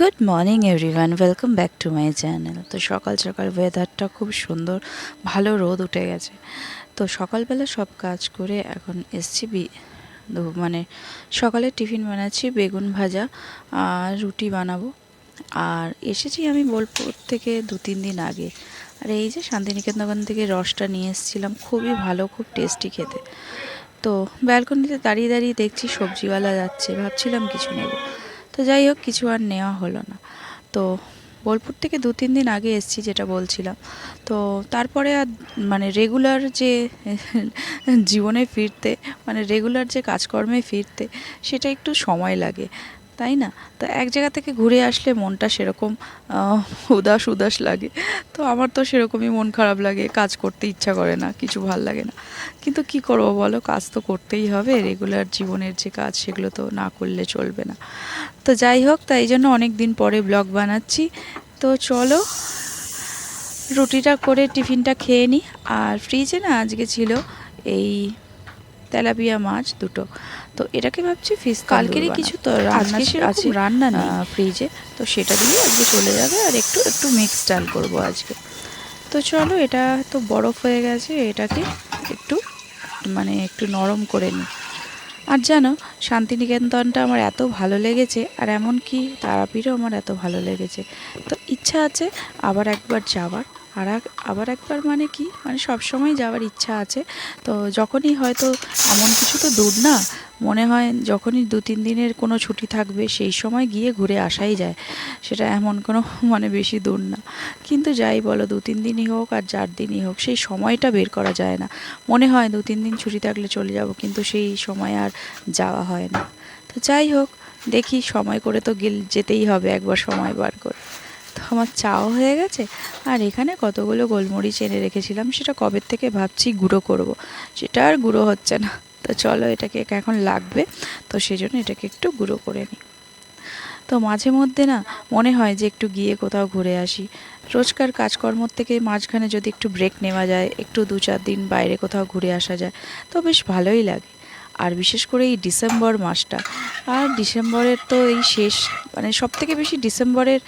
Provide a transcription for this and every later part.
Good morning everyone welcome back to my channel তো সকাল সকাল ওয়েদারটা খুব সুন্দর, ভালো রোদ উঠে গেছে। তো সকালবেলা সব কাজ করে এখন এসছি মানে সকালে টিফিন বানাচ্ছি, বেগুন ভাজা, আর রুটি বানাবো। আর এসেছি আমি বোলপুর থেকে দু, তিন দিন আগে। আর এই যে শান্তিনিকেতন থেকে রসটা নিয়ে এসেছিলাম, খুবই ভালো, খুব টেস্টি খেতে। তো ব্যালকনিতে দাঁড়িয়ে দাঁড়িয়ে দেখছি সবজিওয়ালা যাচ্ছে, ভাবছিলাম কিছু নেব। তো যাই হোক, কিছু আর নেওয়া হলো না। তো বোলপুর থেকে দু তিন দিন আগে এসেছি যেটা বলছিলাম। তো তারপরে আর মানে রেগুলার যে জীবনে ফিরতে মানে রেগুলার যে কাজকর্মে ফিরতে, সেটা একটু সময় লাগে। তাই না? তো এক জায়গা থেকে ঘুরে আসলে মনটা সেরকম উদাস উদাস লাগে। তো আমার তো সেরকমই মন খারাপ লাগে, কাজ করতে ইচ্ছা করে না, কিছু ভালো লাগে না। কিন্তু কি করব বলো? কাজ তো করতেই হবে রেগুলার জীবনের যে কাজ সেগুলো তো না করলে চলবে না। তো যাই হোক, তাই জন্য অনেক দিন পরে ব্লগ বানাচ্ছি। তো চলো, রুটিটা করে টিফিনটা খেয়ে নিই আর ফ্রিজে না আজকে ছিল এই তেলাপিয়া মাছ দুটো। তো এটাকে ভাবছি ফিস কালকেরই কিছু তো রান্না আছে রান্না না ফ্রিজে তো সেটা দিয়ে আজকে চলে যাবে আর একটু একটু মিক্স ডাল করব আজকে। তো চলো এটা তো বরফ হয়ে গেছে এটাকে একটু মানে একটু নরম করে নিই। আর জানো শান্তিনিকেতনটা আমার এত ভালো লেগেছে আর এমনকি তারাপীঠও আমার এত ভালো লেগেছে। তো ইচ্ছা আছে আবার একবার যাওয়ার আর আবার একবার মানে কি মানে সব সময় যাওয়ার ইচ্ছা আছে। তো যখনই হয়তো এমন কিছু তো দূর না মনে হয় যখনই দু তিন দিনের কোনো ছুটি থাকবে, সেই সময় গিয়ে ঘুরে আসাই যায়। সেটা এমন কোনো মানে বেশি দূর না। কিন্তু যাই বলো, দু তিন দিনই হোক আর চার দিনই হোক, সেই সময়টা বের করা যায় না। মনে হয় দু তিন দিন ছুটি থাকলে চলে যাব, কিন্তু সেই সময় আর যাওয়া হয় না। তো যাই হোক, দেখি সময় করে তো গেল, যেতেই হবে একবার সময় বার করে। তো আমার চাও হয়ে গেছে, আর এখানে কতগুলো গোলমরিচ এনে রেখেছিলাম, সেটা কবের থেকে ভাবছি গুঁড়ো করব। সেটা আর গুঁড়ো হচ্ছে না। তো চলো এটাকে এখন লাগবে। তো সেই জন্য এটাকে একটু গুঁড়ো করে নিই। তো মাঝে মধ্যে না মনে হয় যে একটু গিয়ে কোথাও ঘুরে আসি। রোজকার কাজকর্ম থেকে মাঝখানে যদি একটু ব্রেক নেওয়া যায়, একটু দু চার দিন বাইরে কোথাও ঘুরে আসা যায়, তো বেশ ভালোই লাগে। আর বিশেষ করে এই ডিসেম্বর মাসটা। আর ডিসেম্বরের তো এই শেষ মানে সব থেকে বেশি ডিসেম্বরের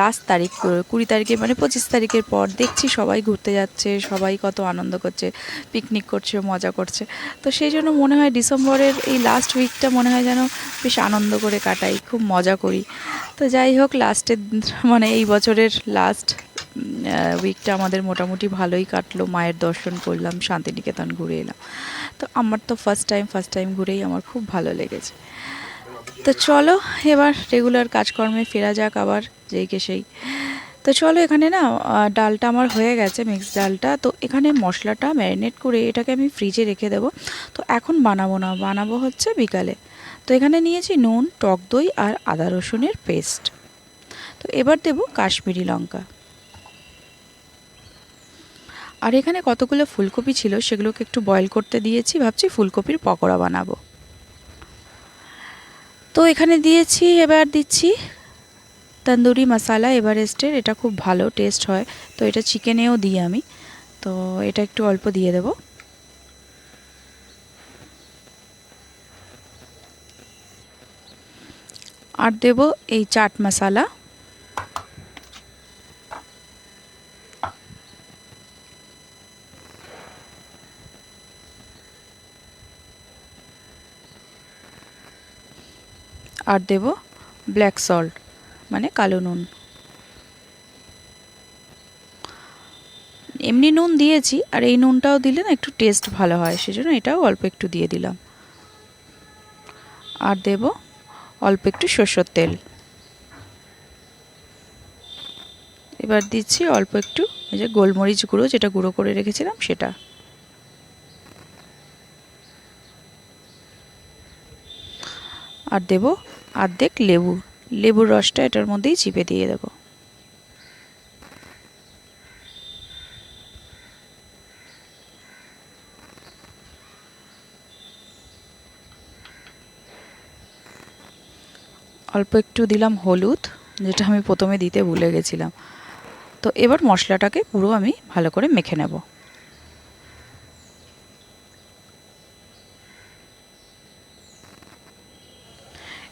লাস্ট তারিখ, কুড়ি তারিখে মানে পঁচিশ তারিখের পর দেখছি সবাই ঘুরতে যাচ্ছে, সবাই কত আনন্দ করছে পিকনিক করছে, মজা করছে। তো সেই জন্য মনে হয় ডিসেম্বরের এই লাস্ট উইকটা মনে হয় যেন বেশ আনন্দ করে কাটাই, খুব মজা করি। তো যাই হোক লাস্টের মানে এই বছরের লাস্ট উইকটা আমাদের মোটামুটি ভালোই কাটলো। মায়ের দর্শন করলাম, শান্তিনিকেতন ঘুরে এলাম। তো আমার তো ফার্স্ট টাইম ফার্স্ট টাইম ঘুরেই আমার খুব ভালো লেগেছে। তো চলো, এবার রেগুলার কাজকর্মে ফেরা যাক আবার, যেই কে সেই। তো চলো এখানে না ডালটা আমার হয়ে গেছে মিক্স ডালটা। তো এখানে মশলাটা ম্যারিনেট করে এটাকে আমি ফ্রিজে রেখে দেবো। তো এখন বানাবো না, বানাবো হচ্ছে বিকালে। তো এখানে নিয়েছি নুন, টক দই আর আদা রসুনের পেস্ট তো এবার দেব কাশ্মীরি লঙ্কা। আর এখানে কতগুলো ফুলকপি ছিল সেগুলোকে একটু বয়েল করতে দিয়েছি, ভাবছি ফুলকপির পকোড়া বানাবো। তো এখানে দিয়েছি, এবার দিচ্ছি তন্দুরি মশালা, এভারেস্টের, এটা খুব ভালো টেস্ট হয়। তো এটা চিকেনেও দিই আমি। তো এটা একটু অল্প দিয়ে দেব। আর দেব এই চাট মশালা। আর দেব ব্ল্যাক সল্ট মানে কালো নুন। এমনি নুন দিয়েছি, আর এই নুনটাও দিলে না একটু টেস্ট ভালো হয়, সেজন্য এটাও অল্প একটু দিয়ে দিলাম। আর দেব অল্প একটু সর্ষের তেল। এবার দিচ্ছি অল্প একটু, এই যে গোলমরিচ গুঁড়ো যেটা গুঁড়ো করে রেখেছিলাম সেটা। আর দেব আর্ধেক লেবু। লেবুর রসটা এটার মধ্যেই চিপে দিয়ে দেবো। অল্প একটু দিলাম হলুদ, যেটা আমি প্রথমে দিতে ভুলে গেছিলাম। তো এবার মশলাটাকে পুরো আমি ভালো করে মেখে নেব।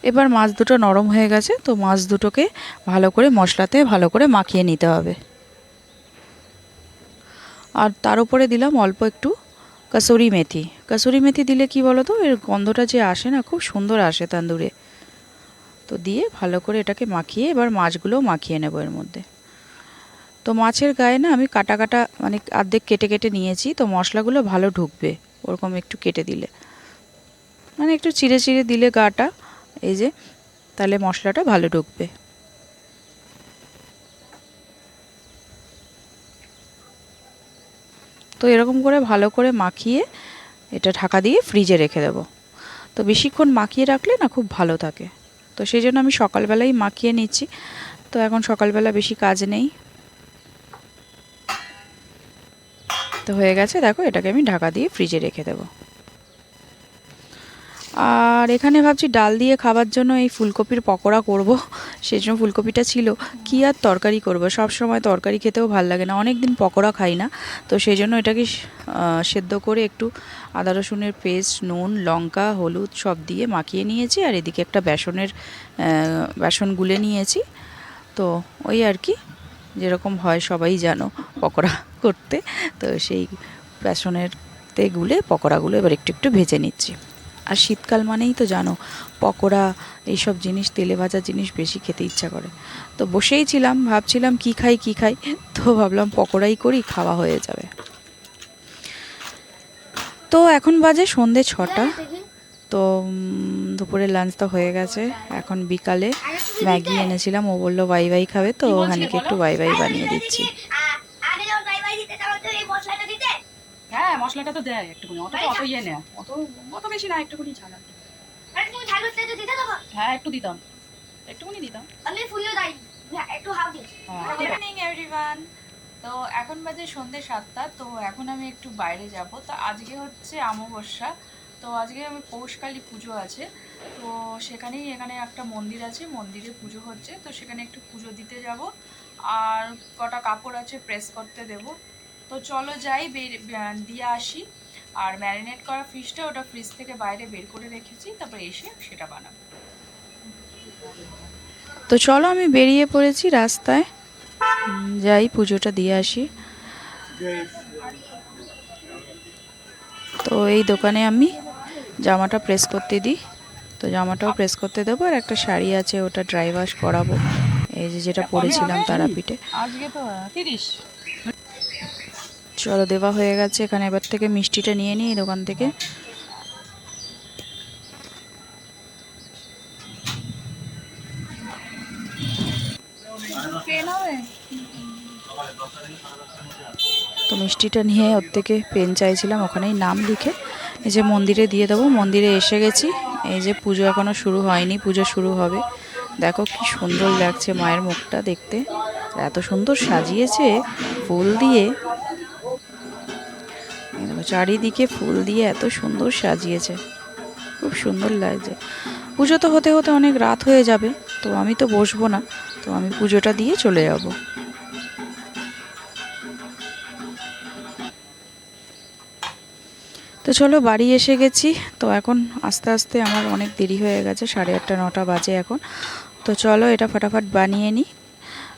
এবার মাছ দুটো নরম হয়ে গেছে, তো মাছ দুটোকে ভালো করে মশলাতে ভালো করে মাখিয়ে নিতে হবে। আর তার উপরে দিলাম অল্প একটু কাসুরি মেথি। কাসুরি মেথি দিলে কি বলো তো, এর গন্ধটা যে আসে না, খুব সুন্দর আসে তান্দুরে। তো দিয়ে ভালো করে এটাকে মাখিয়ে এবার মাছগুলোও মাখিয়ে নেব এর মধ্যে। তো মাছের গায়ে না আমি কাটা কাটা মানে অর্ধেক কেটে কেটে নিয়েছি, তো মশলাগুলো ভালো ঢুকবে ওরকম একটু কেটে দিলে। মানে একটু চিড়ে চিড়ে দিলে গাটা এই যে, তাহলে মশলাটা ভালো ঢুকবে। তো এরকম করে ভালো করে মাখিয়ে এটা ঢাকা দিয়ে ফ্রিজে রেখে দেব। তো বেশিক্ষণ মাখিয়ে রাখলে না খুব ভালো থাকে। তো সেই জন্য আমি সকালবেলাই মাখিয়ে নিচ্ছি। তো এখন সকালবেলা বেশি কাজ নেই। তো হয়ে গেছে, দেখো এটাকে আমি ঢাকা দিয়ে ফ্রিজে রেখে দেবো। আর এখানে ভাবছি ডাল দিয়ে খাবার জন্য এই ফুলকপির পকোড়া করব। সেই জন্য ফুলকপিটা ছিল। কি আর তরকারি করব? সব সময় তরকারি খেতেও ভালো লাগে না। অনেক দিন পকোড়া খাই না। তো সেই জন্য এটাকে সেদ্ধ করে একটু আদা রসুনের পেস্ট, নুন, লঙ্কা, হলুদ সব দিয়ে মাখিয়ে নিয়েছি। আর এদিকে একটা বেসনের বেসন গুলে নিয়েছি। তো ওই আর কি, যেরকম হয় সবাই জানো পকোড়া করতে। তো সেই বেসনের তে গুলে পকোড়াগুলো এবার একটু একটু ভেজে নিচ্ছি। আর শীতকাল মানেই তো জানো, পকোড়া, এইসব জিনিস, তেলে ভাজা জিনিস বেশি খেতে ইচ্ছা করে। তো বসেই ছিলাম, ভাবছিলাম কি খাই কি খাই, তো ভাবলাম পকোড়াই করি, খাওয়া হয়ে যাবে। তো এখন বাজে সন্ধে ছটা, তো দুপুরে লাঞ্চ তো হয়ে গেছে, এখন বিকালে ম্যাগি এনেছিলাম, ও বলল বাই বাই খাবে, তো ওখানেকে একটু বাই বাই বানিয়ে দিচ্ছি। হ্যাঁ মশলাটা তো দেয় একটুখানি অত অত ইয়ে নেয় অত অত বেশি না একটুখানি ঝাল আর হ্যাঁ একটু দিতাম। একটুখানি দিতাম। হ্যাঁ। একটু মর্নিং এভরিওয়ান তো এখন বাজে সন্ধে সাতটা তো এখন আমি একটু বাইরে যাব। তো আজকে হচ্ছে অমাবস্যা তো আজকে আমি পৌষকালী পুজো আছে। তো সেখানেই এখানে একটা মন্দির আছে মন্দিরে পুজো হচ্ছে। তো সেখানে একটু পুজো দিতে যাব। আর কটা কাপড় আছে প্রেস করতে দেব। তো চলো যাই বের দিয়ে আসি। আর ম্যারিনেট করা ফিশটা ওটা ফ্রিজ থেকে বাইরে বের করে রেখেছি তারপর এসে সেটা বানাবো। তো চলো আমি বেরিয়ে পড়েছি রাস্তায়। যাই পুজোটা দিয়ে আসি। তো এই দোকানে আমি জামাটা প্রেস করতে দিই। তো জামাটাও প্রেস করতে দেবো আর একটা শাড়ি আছে ওটা ড্রাই ওয়াশ করাবো। এই যে যেটা পরেছিলাম তারাপীঠে। আজকে তো তিরিশ। চলো দেওয়া হয়ে গেছে। এখানে এবার থেকে মিষ্টিটা নিয়ে নিই দোকান থেকে। তো মিষ্টিটা নিয়ে ওর থেকে পেন চাইছিলাম, ওখানেই নাম লিখে। এই যে মন্দিরে দিয়ে দেবো। মন্দিরে এসে গেছি। এই যে পুজো এখনও শুরু হয়নি, পুজো শুরু হবে। দেখো কি সুন্দর লাগছে মায়ের মুখটা দেখতে। এত সুন্দর সাজিয়েছে, ফুল দিয়ে। চারিদিকে ফুল দিয়ে এত সুন্দর সাজিয়েছে। খুব সুন্দর লাগছে। পুজো তো হতে হতে অনেক রাত হয়ে যাবে, তো আমি তো বসবো না, তো আমি পুজোটা দিয়ে চলে যাব। তো চলো বাড়ি এসে গেছি, তো এখন আস্তে আস্তে আমার অনেক দেরি হয়ে গেছে, সাড়ে আটটা, নটা বাজে এখন। তো চলো এটা ফটাফট বানিয়ে নিই।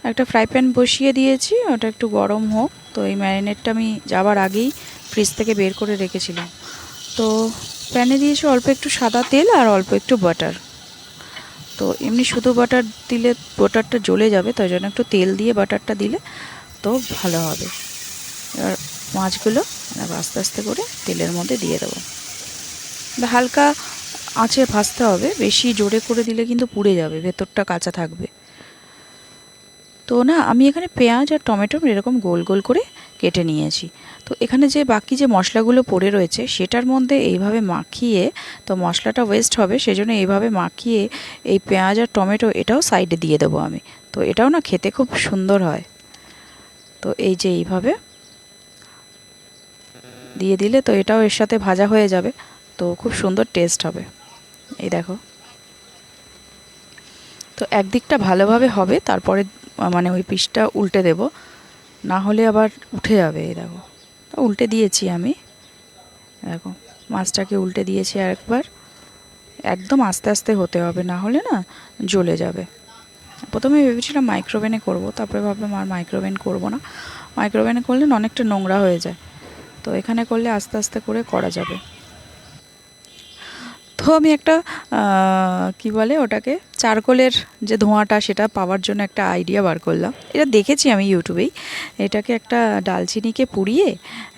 একটা ফ্রাই প্যান বসিয়ে দিয়েছি, ওটা একটু গরম হোক, তো এই ম্যারিনেটটা আমি যাবার আগেই ফ্রিজ থেকে বের করে রেখেছিলাম। তো প্যানে দিয়েছি অল্প একটু সাদা তেল আর অল্প একটু বাটার তো এমনি শুধু বাটার দিলে বাটারটা জ্বলে যাবে, তাই জন্য একটু তেল দিয়ে বাটারটা দিলে তো ভালো হবে। এবার মাছগুলো আস্তে আস্তে করে তেলের মধ্যে দিয়ে দেবো। হালকা আঁচে ভাজতে হবে, বেশি জোরে করে দিলে কিন্তু পুড়ে যাবে, ভেতরটা কাঁচা থাকবে। তো না, আমি এখানে পেঁয়াজ আর টমেটো এরকম গোল গোল করে কেটে নিয়েছি। তো এখানে যে বাকি যে মশলাগুলো পড়ে রয়েছে, সেটার মধ্যে এইভাবে মাখিয়ে, তো মশলাটা ওয়েস্ট হবে, সেজন্য এইভাবে মাখিয়ে এই পেঁয়াজ আর টমেটো এটাও সাইডে দিয়ে দেবো আমি। তো এটাও না খেতে খুব সুন্দর হয়। তো এই যে এইভাবে দিয়ে দিলে তো এটাও এর সাথে ভাজা হয়ে যাবে, তো খুব সুন্দর টেস্ট হবে। এই দেখো। তো একদিকটা ভালোভাবে হবে, তারপরে মানে ওই পিসটা উল্টে দেব। না হলে আবার উঠে যাবে দেখো। তো উল্টে দিয়েছি আমি। দেখো, মাছটাকে উল্টে দিয়েছি আরেকবার। একদম আস্তে আস্তে হতে হবে, না হলে না জ্বলে যাবে। প্রথমে ভেবেছিলাম মাইক্রোওভেনে করব, তারপরে ভাবলাম আর মাইক্রোওভেন করব না। মাইক্রোওভেনে করলে অনেকটা নোংরা হয়ে যায়। তো এখানে করলে আস্তে আস্তে করে করা যাবে। তো আমি একটা কি বলে ওটাকে, চারকোলের যে ধোঁয়াটা সেটা পাওয়ার জন্য একটা আইডিয়া বার করলাম। এটা দেখেছি আমি ইউটিউবেই। এটাকে একটা ডালচিনিকে পুড়িয়ে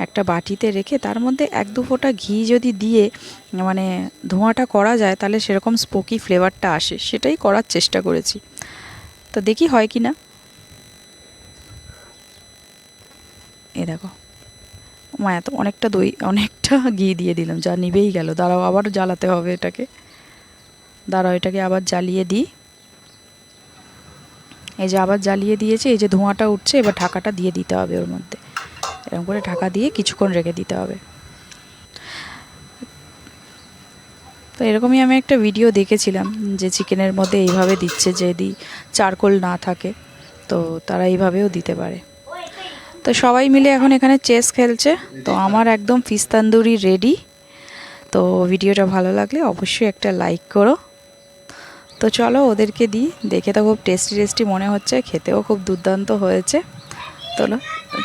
একটা বাটিতে রেখে তার মধ্যে এক দু ফোঁটা ঘি যদি দিয়ে মানে ধোঁয়াটা করা যায় তাহলে সেরকম স্পোকি ফ্লেভারটা আসে। সেটাই করার চেষ্টা করেছি। তো দেখি হয় কি না এ দেখো। মায়া তো অনেকটা দই, অনেকটা ঘি দিয়ে দিলাম, যা নিবেই গেল। দাঁড়াও আবার জ্বালাতে হবে এটাকে। দাঁড়াও, এটাকে আবার জ্বালিয়ে দিই। এই যে আবার জ্বালিয়ে দিয়েছে, এই যে ধোঁয়াটা উঠছে, এবার ঢাকাটা দিয়ে দিতে হবে ওর মধ্যে। এরকম করে ঢাকা দিয়ে কিছুক্ষণ রেখে দিতে হবে। তো এরকমই আমি একটা ভিডিও দেখেছিলাম, যে চিকেনের মধ্যে এইভাবে দিচ্ছে যদি চারকোল না থাকে, তো তারা এইভাবেও দিতে পারে। তো সবাই মিলে এখন এখানে চেস খেলছে। তো আমার একদম ফিস তান্দুরি রেডি তো ভিডিওটা ভালো লাগলে অবশ্যই একটা লাইক করো। তো চলো ওদেরকে দিই। দেখে তো খুব টেস্টি টেস্টি মনে হচ্ছে। খেতেও খুব দুর্দান্ত হয়েছে। চলো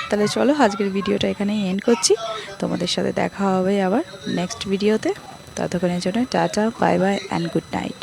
তাহলে চলো আজকের ভিডিওটা এখানেই এন্ড করছি। তোমাদের সাথে দেখা হবে আবার নেক্সট ভিডিওতে ততক্ষণের জন্য tata bye bye and good night